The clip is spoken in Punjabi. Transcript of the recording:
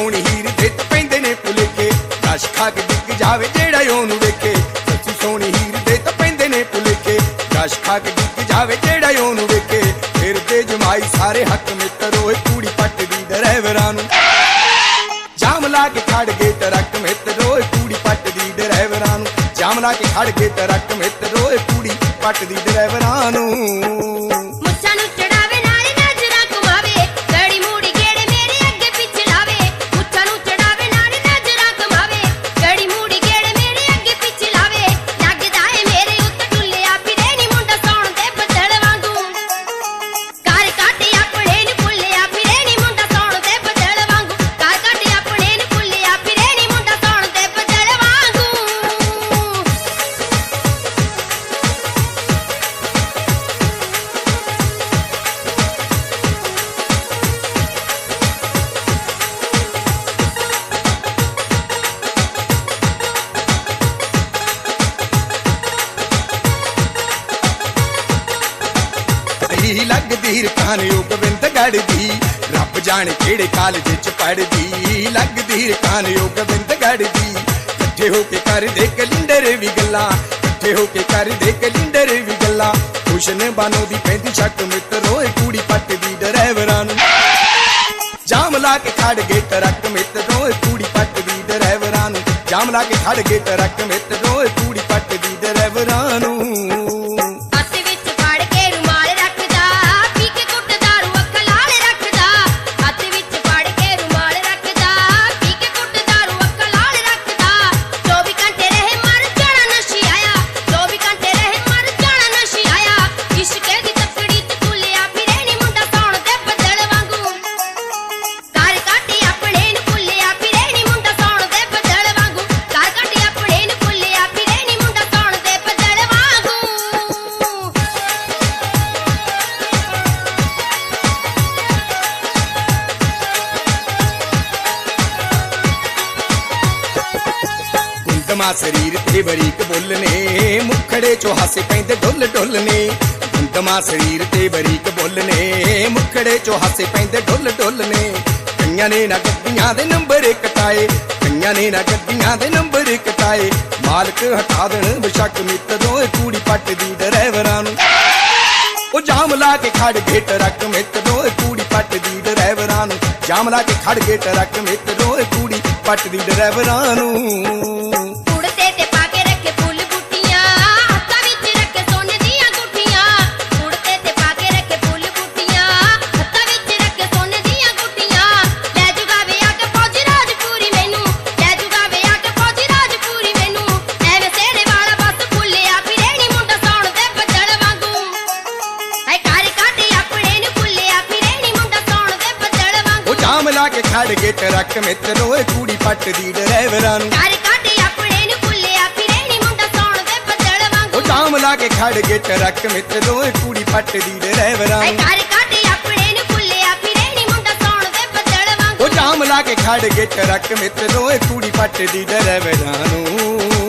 ਸੋਹਣੀ ਹੀਰ ਤੇ ਪੈਂਦੇ ਨੇ ਪੁਲੇਕੇ ਰਸ਼ ਖਾ ਕੇ ਜਾਵੇ ਜਿਹੜਾ ਉਹਨੂੰ ਵੇਖੇ। ਸੱਚੀ ਸੋਹਣੀ ਹੀਰ ਤੇ ਪੈਂਦੇ ਨੇ ਪੁਲੇਕੇ ਰਸ਼ ਖਾ ਕੇ ਜਾਵੇ ਜਿਹੜਾ ਉਹਨੂੰ ਵੇਖੇ। ਫਿਰ ਤੇ ਜਮਾਈ ਸਾਰੇ ਹੱਕ ਮਿੱਤਰ, ਓਏ ਕੂੜੀ ਪੱਟਦੀ ਡਰਾਈਵਰਾਂ ਨੂੰ। ਜਾਮ ਲਾ ਕੇ ਖੜ ਕੇ ਟਰੱਕ ਮਿੱਤਰ, ਓਏ ਕੂੜੀ ਪੱਟਦੀ ਡਰਾਈਵਰਾਂ ਨੂੰ। ਜਾਮ ਲਾ ਕੇ ਖੜ ਕੇ ਟਰੱਕ ਮਿੱਤਰ, ਓਏ ਕੂੜੀ ਪੱਟਦੀ ਡਰਾਈਵਰਾਂ ਨੂੰ। ਹੀ ਲੱਗਦੀ ਰਕਾਨ ਉਹ ਗੋਬਿੰਦ ਗੜਦੀ ਰੱਬ ਜਾਣੇ ਕਿਹੜੇ ਕਾਲਜ ਚ ਪੜਦੀ ਲੱਗਦੀ ਰਕਾਨ ਉਹ ਗੋਬਿੰਦ ਗੜਦੀ ਇਕੱਠੇ ਹੋ ਕੇ ਕਰਦੇ ਕਲਿੰਡਰ ਵੀ ਗੱਲਾਂ। ਇਕੱਠੇ ਹੋ ਕੇ ਕਰਦੇ ਕਲਿੰਡਰ ਵੀ ਗੱਲਾਂ। ਖੁਸ਼ਨ ਬਾਨੋ ਦੀ ਪੈਂਦੀ ਛੱਕ ਮਿੱਤਰੋ ਇਹ ਕੂੜੀ ਪੱਟ ਦੀ ਡਰਾਈਵਰਾਂ ਨੂੰ। ਜਾਮ ਲਾ ਕੇ ਖੜ ਗਏ ਟਰੱਕ ਮਿੱਤਰੋ ਇਹ ਕੂੜੀ ਪੱਟ ਦੀ ਡਰਾਈਵਰਾਂ ਨੂੰ। ਜਾਮ ਲਾ ਕੇ ਖੜ ਗਏ ਟਰੱਕ ਮਿੱਤਰੋ ਇਹ ਕੂੜੀ ਪੱਟ ਦੀ ਗੁੰਦਮਾ ਸਰੀਰ ਤੇ ਬਰੀਕ ਬੋਲਨੇ ਮੁਖੜੇ ਚੋਂ ਹਾਸੇ ਪੈਂਦੇ ਢੁੱਲ ਡੁੱਲਨੇ ਗੁੰਦਮਾ ਸਰੀਰ ਤੇ ਬਰੀਕ ਬੋਲਨੇ ਮੁਖੜੇ ਚੋਂ ਹਾਸੇ ਪੈਂਦੇ ਡੁੱਲ ਡੁੱਲਨੇ ਕਈਆਂ ਨੇ ਨਾ ਗੱਡੀਆਂ ਦੇ ਨੰਬਰ ਕਟਾਏ ਕਈਆਂ ਨੇ ਨਾ ਗੱਡੀਆਂ ਦੇ ਨੰਬਰ ਕਟਾਏ ਮਾਲਕ ਹਟਾ ਦੇਣ ਬਸ਼ੱਕ ਮਿੱਤਰੋਂ, ਇਹ ਕੂੜੀ ਪੱਟ ਦੀ ਡਰਾਈਵਰਾਂ ਨੂੰ। ਉਹ ਜਾਮ ਲਾ ਕੇ ਖੜ ਗਏ ਟਰੱਕ ਮਿੱਤਰੋ, ਇਹ ਕੂੜੀ ਪੱਟ ਦੀ ਡਰਾਈਵਰਾਂ ਨੂੰ। ਜਾਮ ਲਾ ਕੇ ਖੜ ਗਏ ਟਰੱਕ ਮਿੱਤਰੋ, ਇਹ ਕੂੜੀ ਪੱਟ ਦੀ ਡਰਾਈਵਰਾਂ ਨੂੰ। ਗਏ ਟਰੱਕ ਮਿੱਤਰੋ ਇਹ ਕੂੜੀ ਪੱਟ ਦੀ ਡਰਾਈਵਰਾਂ ਨੂੰ। ਕਰ ਕਾਟੀ ਆਪਣੇ ਨੂੰ ਭੁੱਲਿਆ ਫਿਰੇ ਨੀ ਮੁੰਡਾ ਸੌਣ ਦੇ ਬੱਦਲ ਵਾਂਗੂ। ਉਹ ਜਾਮ ਲਾ ਕੇ ਖੜ ਗਏ ਟਰੱਕ ਮਿੱਤਰੋ ਇਹ ਕੂੜੀ ਪੱਟ ਦੀ ਡਰਾਈਵਰਾਂ ਨੂੰ। ਕਰ ਕਾਟੀ ਆਪਣੇ ਨੂੰ ਭੁੱਲਿਆ ਫਿਰੇ ਨੀ ਮੁੰਡਾ ਸੌਣ ਦੇ ਬੱਦਲ ਵਾਂਗੂ। ਉਹ ਜਾਮ ਲਾ ਕੇ ਖੜ ਗਏ ਟਰੱਕ ਮਿੱਤਰੋ ਇਹ ਕੂੜੀ ਪੱਟ ਦੀ ਡਰਾਈਵਰਾਂ ਨੂੰ।